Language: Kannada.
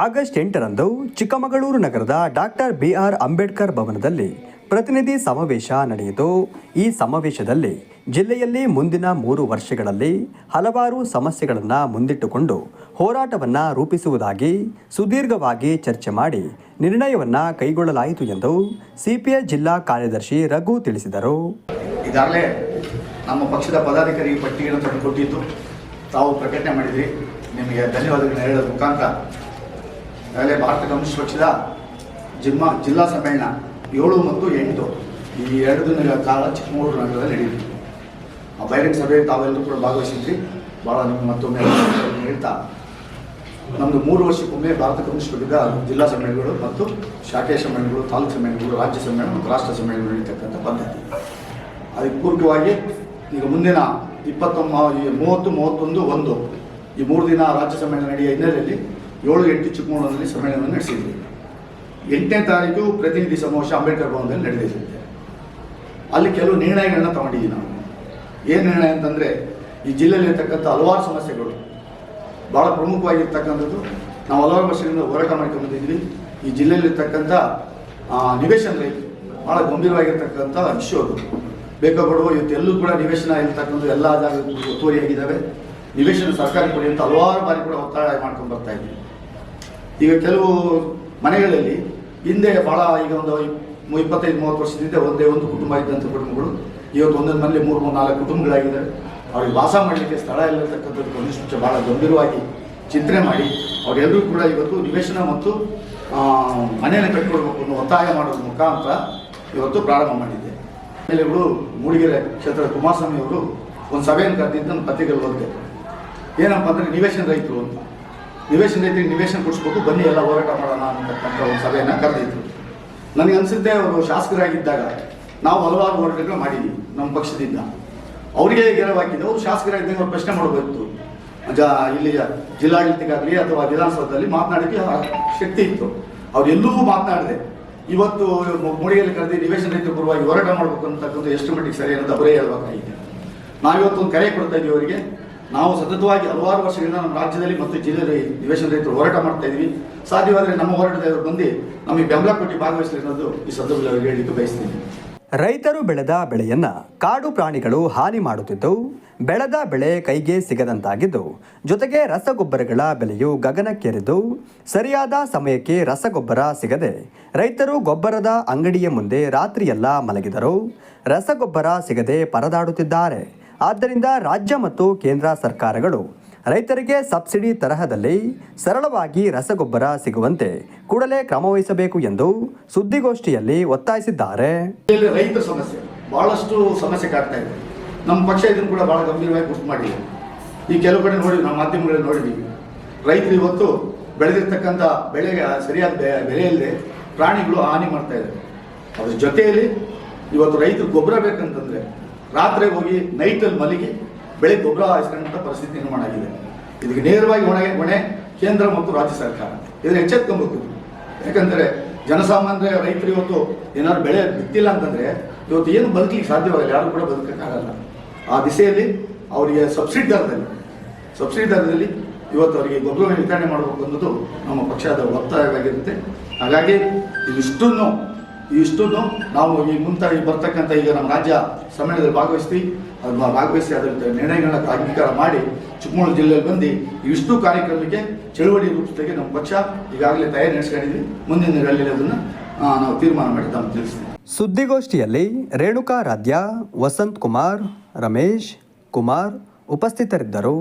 ಆಗಸ್ಟ್ ಎಂಟರಂದು ಚಿಕ್ಕಮಗಳೂರು ನಗರದ ಡಾಕ್ಟರ್ ಬಿ ಆರ್ ಅಂಬೇಡ್ಕರ್ ಭವನದಲ್ಲಿ ಪ್ರತಿನಿಧಿ ಸಮಾವೇಶ ನಡೆಯಿತು. ಈ ಸಮಾವೇಶದಲ್ಲಿ ಜಿಲ್ಲೆಯಲ್ಲಿ ಮುಂದಿನ ಮೂರು ವರ್ಷಗಳಲ್ಲಿ ಹಲವಾರು ಸಮಸ್ಯೆಗಳನ್ನು ಮುಂದಿಟ್ಟುಕೊಂಡು ಹೋರಾಟವನ್ನು ರೂಪಿಸುವುದಾಗಿ ಸುದೀರ್ಘವಾಗಿ ಚರ್ಚೆ ಮಾಡಿ ನಿರ್ಣಯವನ್ನು ಕೈಗೊಳ್ಳಲಾಯಿತು ಎಂದು ಸಿಪಿಐ ಜಿಲ್ಲಾ ಕಾರ್ಯದರ್ಶಿ ರಘು ತಿಳಿಸಿದರು. ಈಗಾಗಲೇ ನಮ್ಮ ಪಕ್ಷದ ಪದಾಧಿಕಾರಿ ಪಟ್ಟಿಯನ್ನು ತಂದುಕೊಟ್ಟಿದ್ದು ತಾವು ಪ್ರಕಟಣೆ ಮಾಡಿದ್ರಿ. ನಿಮಗೆ ಧನ್ಯವಾದಗಳನ್ನ ಹೇಳೋದ್ರ ಮುಖಾಂತರ ಈಗಾಗಲೇ ಭಾರತ ಕಮ್ಯುನಿಸ್ಟ್ ಪಕ್ಷದ ಜಿಮ್ಮ ಜಿಲ್ಲಾ ಸಮ್ಮೇಳನ ಏಳು ಮತ್ತು ಎಂಟು. ಈ ಎರಡು ದಿನಗಳ ಕಾಲ ಚಿಕ್ಕಮಗಳೂರು ನಗರದಲ್ಲಿ ನಡೆಯಿತು ಆ ಬಹಿರಂಗ ಸಭೆ ತಾವೆಲ್ಲರೂ ಕೂಡ ಭಾಗವಹಿಸಿದ್ರಿ. ಭಾಳ ನಿಮ್ಗೆ ಮತ್ತೊಮ್ಮೆ ಹೇಳ್ತಾ ನಮ್ಮದು ಮೂರು ವರ್ಷಕ್ಕೊಮ್ಮೆ ಭಾರತ ಕಮ್ಯುನಿಸ್ಟ್ ಪಕ್ಷದ ಜಿಲ್ಲಾ ಸಮ್ಮೇಳನಗಳು ಮತ್ತು ಶಾಖೆಯ ಸಮ್ಮೇಳನಗಳು, ತಾಲೂಕು ಸಮ್ಮೇಳನಗಳು, ರಾಜ್ಯ ಸಮ್ಮೇಳನ ಮತ್ತು ರಾಷ್ಟ್ರ ಸಮ್ಮೇಳನಗಳು ನಡೀತಕ್ಕಂಥ ಪದ್ಧತಿ. ಅದಕ್ಕೆ ಪೂರ್ವಕವಾಗಿ ಈಗ ಮುಂದಿನ ಇಪ್ಪತ್ತೊಮ್ಮ ಈ ಮೂವತ್ತು, ಮೂವತ್ತೊಂದು, ಒಂದು ಈ ಮೂರು ದಿನ ರಾಜ್ಯ ಸಮ್ಮೇಳನ ನಡೆಯುವ ಹಿನ್ನೆಲೆಯಲ್ಲಿ ಏಳು ಎಂಟು ಚಿಕ್ಕಮಗಳೂರಿನಲ್ಲಿ ಸಮ್ಮೇಳನವನ್ನು ನಡೆಸಿದ್ವಿ. ಎಂಟನೇ ತಾರೀಕು ಪ್ರತಿನಿಧಿ ಸಮಾವೇಶ ಅಂಬೇಡ್ಕರ್ ಭವನದಲ್ಲಿ ನಡೆದಿದೆ. ಅಲ್ಲಿ ಕೆಲವು ನಿರ್ಣಯಗಳನ್ನ ತಗೊಂಡಿದ್ದೀವಿ ನಾವು. ಏನು ನಿರ್ಣಯ ಅಂತಂದರೆ, ಈ ಜಿಲ್ಲೆಯಲ್ಲಿರ್ತಕ್ಕಂಥ ಹಲವಾರು ಸಮಸ್ಯೆಗಳು ಭಾಳ ಪ್ರಮುಖವಾಗಿರ್ತಕ್ಕಂಥದ್ದು, ನಾವು ಹಲವಾರು ವರ್ಷಗಳಿಂದ ಹೋರಾಟ ಮಾಡ್ಕೊಂಡಿದ್ವಿ ಬಂದಿದ್ವಿ. ಈ ಜಿಲ್ಲೆಯಲ್ಲಿರ್ತಕ್ಕಂಥ ನಿವೇಶನ ರೈತರು ಭಾಳ ಗಂಭೀರವಾಗಿರ್ತಕ್ಕಂಥ ಇಶ್ಯೂ ಅದು. ಬೇಕಾಗುವ ಇವತ್ತು ಎಲ್ಲೂ ಕೂಡ ನಿವೇಶನ ಇರ್ತಕ್ಕಂಥ ಎಲ್ಲ ಜಾಗ ಒತ್ತುವರಿಯಾಗಿದ್ದಾವೆ ನಿವೇಶನ ಸರ್ಕಾರ ಕೊಡಿ ಅಂತ ಹಲವಾರು ಬಾರಿ ಕೂಡ ಒತ್ತಾಯ ಮಾಡ್ಕೊಂಡು ಬರ್ತಾ ಇದ್ವಿ. ಈಗ ಕೆಲವು ಮನೆಗಳಲ್ಲಿ ಹಿಂದೆ ಭಾಳ ಈಗ ಒಂದು ಇಪ್- ಇಪ್ಪತ್ತೈದು, ಮೂವತ್ತು ವರ್ಷದಿಂದ ಒಂದೇ ಒಂದು ಕುಟುಂಬ ಇದ್ದಂಥ ಕುಟುಂಬಗಳು, ಇವತ್ತು ಒಂದೊಂದು ಮನೆಯಲ್ಲಿ ಮೂರು ಮೂರು, ನಾಲ್ಕು ಕುಟುಂಬಗಳಾಗಿದ್ದಾರೆ. ಅವ್ರಿಗೆ ವಾಸ ಮಾಡಲಿಕ್ಕೆ ಸ್ಥಳ ಇಲ್ಲತಕ್ಕಂಥದ್ದು ಒಂದಿಷ್ಟು ಭಾಳ ಗಂಭೀರವಾಗಿ ಚಿಂತನೆ ಮಾಡಿ, ಅವರೆಲ್ಲರೂ ಕೂಡ ಇವತ್ತು ನಿವೇಶನ ಮತ್ತು ಮನೆಯನ್ನು ಕಟ್ಟಿಕೊಡ್ಬೇಕು ಅನ್ನೋ ಒತ್ತಾಯ ಮಾಡೋದ್ರ ಮುಖಾಂತರ ಇವತ್ತು ಪ್ರಾರಂಭ ಮಾಡಿದ್ದೆ. ಎಮ್ಮೆಲ್ಎಗಳು ಮೂಡಿಗೆರೆ ಕ್ಷೇತ್ರದ ಕುಮಾರಸ್ವಾಮಿ ಅವರು ಒಂದು ಸಭೆಯನ್ನು ಕರೆದಿದ್ದನ್ನು ಪತ್ರಿಕೆಗಳು ಓದಿದೆ. ಏನಪ್ಪ ಅಂದರೆ ನಿವೇಶನ ರೈತರು ಅಂತ. ನಿವೇಶನ ರೈತರಿಗೆ ನಿವೇಶನ ಕೊಡಿಸ್ಬೇಕು, ಬನ್ನಿ ಎಲ್ಲ ಹೋರಾಟ ಮಾಡೋಣ ಅಂತಕ್ಕಂಥ ಒಂದು ಸಭೆಯನ್ನು ಕರೆದಿದ್ರು. ನನಗೆ ಅನಿಸುತ್ತೆ ಅವರು ಶಾಸಕರಾಗಿದ್ದಾಗ ನಾವು ಹಲವಾರು ಹೋರಾಟಗಳು ಮಾಡಿದ್ವಿ ನಮ್ಮ ಪಕ್ಷದಿಂದ. ಅವರಿಗೆ ಗೆಲುವಾಗಿದ್ದು ಅವರು ಶಾಸಕರಾಗಿದ್ದಾಗ ಅವ್ರು ಪ್ರಶ್ನೆ ಮಾಡಬೇಕಿತ್ತು ಜ, ಇಲ್ಲಿ ಜಿಲ್ಲಾಡಳಿತಕ್ಕಾಗಲಿ ಅಥವಾ ವಿಧಾನಸೌಧದಲ್ಲಿ ಮಾತನಾಡೋಕ್ಕೆ ಶಕ್ತಿ ಇತ್ತು. ಅವ್ರು ಎಲ್ಲೂ ಮಾತನಾಡಿದೆ ಇವತ್ತು ಮೂಡಿಗೆಯಲ್ಲಿ ಕರೆದು ನಿವೇಶನ ರೈತರ ಪರವಾಗಿ ಹೋರಾಟ ಮಾಡಬೇಕು ಅಂತಕ್ಕಂಥ ಎಷ್ಟು ಮಟ್ಟಿಗೆ ಸರಿ ಅನ್ನೋದು ಅವರೇ ಹೇಳ್ಬೇಕಾಗಿದೆ ನಾವಿವತ್ತು ಒಂದು ಕರೆ ಕೊಡ್ತಾ ಇದ್ದೀವಿ ಅವರಿಗೆ. ನಾವು ಸತತವಾಗಿ ಹಲವಾರು ವರ್ಷಗಳಿಂದ ನಮ್ಮ ರಾಜ್ಯದಲ್ಲಿ ಮತ್ತು ಜಿಲ್ಲೆಯಲ್ಲಿ ನಿವೇಶನ ರೈತರು ಹೋರಾಟ ಮಾಡ್ತಾ ಇದ್ವಿ ಸಾಧ್ಯವಾದರೆ ನಮ್ಮ ಹೋರಾಟದವರು ಬಂದು ನಮಗೆ ಬೆಂಬಲ ಕೊಟ್ಟು ಭಾಗವಹಿಸಲಿ ಅನ್ನೋದು ಈ ಸಂದರ್ಭದಲ್ಲಿ ಹೇಳಲಿಕ್ಕೆ ಬಯಸ್ತೀನಿ. ರೈತರು ಬೆಳೆದ ಬೆಳೆಯನ್ನ ಕಾಡು ಪ್ರಾಣಿಗಳು ಹಾನಿ ಮಾಡುತ್ತಿದ್ದವು. ಬೆಳೆದ ಬೆಳೆ ಕೈಗೆ ಸಿಗದಂತಾಗಿದ್ದು, ಜೊತೆಗೆ ರಸಗೊಬ್ಬರಗಳ ಬೆಲೆಯು ಗಗನಕ್ಕೇರಿದ್ದು, ಸರಿಯಾದ ಸಮಯಕ್ಕೆ ರಸಗೊಬ್ಬರ ಸಿಗದೆ ರೈತರು ಗೊಬ್ಬರದ ಅಂಗಡಿಯ ಮುಂದೆ ರಾತ್ರಿಯೆಲ್ಲ ಮಲಗಿದರು. ರಸಗೊಬ್ಬರ ಸಿಗದೆ ಪರದಾಡುತ್ತಿದ್ದಾರೆ. ಆದ್ದರಿಂದ ರಾಜ್ಯ ಮತ್ತು ಕೇಂದ್ರ ಸರ್ಕಾರಗಳು ರೈತರಿಗೆ ಸಬ್ಸಿಡಿ ತರಹದಲ್ಲಿ ಸರಳವಾಗಿ ರಸಗೊಬ್ಬರ ಸಿಗುವಂತೆ ಕೂಡಲೇ ಕ್ರಮವಹಿಸಬೇಕು ಎಂದು ಸುದ್ದಿಗೋಷ್ಠಿಯಲ್ಲಿ ಒತ್ತಾಯಿಸಿದ್ದಾರೆ. ರೈತ ಸಮಸ್ಯೆ, ಬಹಳಷ್ಟು ಸಮಸ್ಯೆ ಕಾಡ್ತಾ ಇದೆ. ನಮ್ಮ ಪಕ್ಷ ಇದನ್ನು ಕೂಡ ಬಹಳ ಗಂಭೀರವಾಗಿ ಗುರುತು ಮಾಡಿದೆ. ಈ ಕೆಲವು ಕಡೆ ನೋಡಿ, ನಮ್ಮ ಮಾಧ್ಯಮಗಳಲ್ಲಿ ನೋಡಿದ್ದೀವಿ. ರೈತರು ಇವತ್ತು ಬೆಳೆದಿರ್ತಕ್ಕಂಥ ಬೆಳೆಗೆ ಸರಿಯಾದ ಬೆಲೆಯಲ್ಲಿ ಪ್ರಾಣಿಗಳು ಹಾನಿ ಮಾಡ್ತಾ ಇದೆ ಅದ್ರ ಜೊತೆಯಲ್ಲಿ ಇವತ್ತು ರೈತರು ಗೊಬ್ಬರ ಬೇಕಂತಂದ್ರೆ ರಾತ್ರಿ ಹೋಗಿ ನೈಟಲ್ಲಿ ಮಲಗಿ ಬೆಳೆ ಗೊಬ್ಬರ ಹಾಯಿಸ್ಕೊಂಡಂಥ ಪರಿಸ್ಥಿತಿ ನಿರ್ಮಾಣ ಆಗಿದೆ. ಇದಕ್ಕೆ ನೇರವಾಗಿ ಹೊಣೆ ಹೊಣೆ ಕೇಂದ್ರ ಮತ್ತು ರಾಜ್ಯ ಸರ್ಕಾರ. ಇದನ್ನು ಎಚ್ಚೆತ್ಕೊಬೇಕು. ಯಾಕಂದರೆ ಜನಸಾಮಾನ್ಯ ರೈತರು ಇವತ್ತು ಏನಾದ್ರು ಬೆಳೆ ಬಿತ್ತಿಲ್ಲ ಅಂತಂದ್ರೆ ಇವತ್ತು ಏನು ಬದುಕಲಿಕ್ಕೆ ಸಾಧ್ಯವಾಗಲ್ಲ, ಯಾರು ಕೂಡ ಬದುಕಕ್ಕಾಗಲ್ಲ. ಆ ದಿಸೆಯಲ್ಲಿ ಅವರಿಗೆ ಸಬ್ಸಿಡಿ ದರದಲ್ಲಿ ಸಬ್ಸಿಡಿ ದರದಲ್ಲಿ ಇವತ್ತು ಅವರಿಗೆ ಗೊಬ್ಬರ ವಿತರಣೆ ಮಾಡಬೇಕು ಅನ್ನೋದು ನಮ್ಮ ಪಕ್ಷದ ಒತ್ತಾಯವಾಗಿರುತ್ತೆ. ಹಾಗಾಗಿ ಇದಿಷ್ಟನ್ನು ಇಷ್ಟನ್ನು ನಾವು ಈ ಮುಂತ ಬರ್ತಕ್ಕಂಥ ಈಗ ನಮ್ಮ ರಾಜ್ಯ ಸಮ್ಮೇಳನದಲ್ಲಿ ಭಾಗವಹಿಸ್ತೀವಿ. ಭಾಗವಹಿಸಿ ಅದರ ನಿರ್ಣಯಗಳನ್ನ ಅಂಗೀಕಾರ ಮಾಡಿ ಚಿಕ್ಕಮಗಳೂರು ಜಿಲ್ಲೆಯಲ್ಲಿ ಬಂದು ಇಷ್ಟು ಕಾರ್ಯಕ್ರಮಕ್ಕೆ ಚಳುವಳಿ ರೂಪಿಸಲಿಕ್ಕೆ ನಮ್ಮ ಪಕ್ಷ ಈಗಾಗಲೇ ತಯಾರಿ ನಡೆಸ್ಕೊಂಡಿದ್ವಿ. ಮುಂದಿನ ದಿನಗಳಲ್ಲಿ ಅದನ್ನು ನಾವು ತೀರ್ಮಾನ ಮಾಡಿ ತಮ್ಮ ತಿಳಿಸ್ತೀವಿ. ಸುದ್ದಿಗೋಷ್ಠಿಯಲ್ಲಿ ರೇಣುಕಾ ರಾಧ್ಯ, ವಸಂತ್ ಕುಮಾರ್, ರಮೇಶ್ ಕುಮಾರ್ ಉಪಸ್ಥಿತರಿದ್ದರು.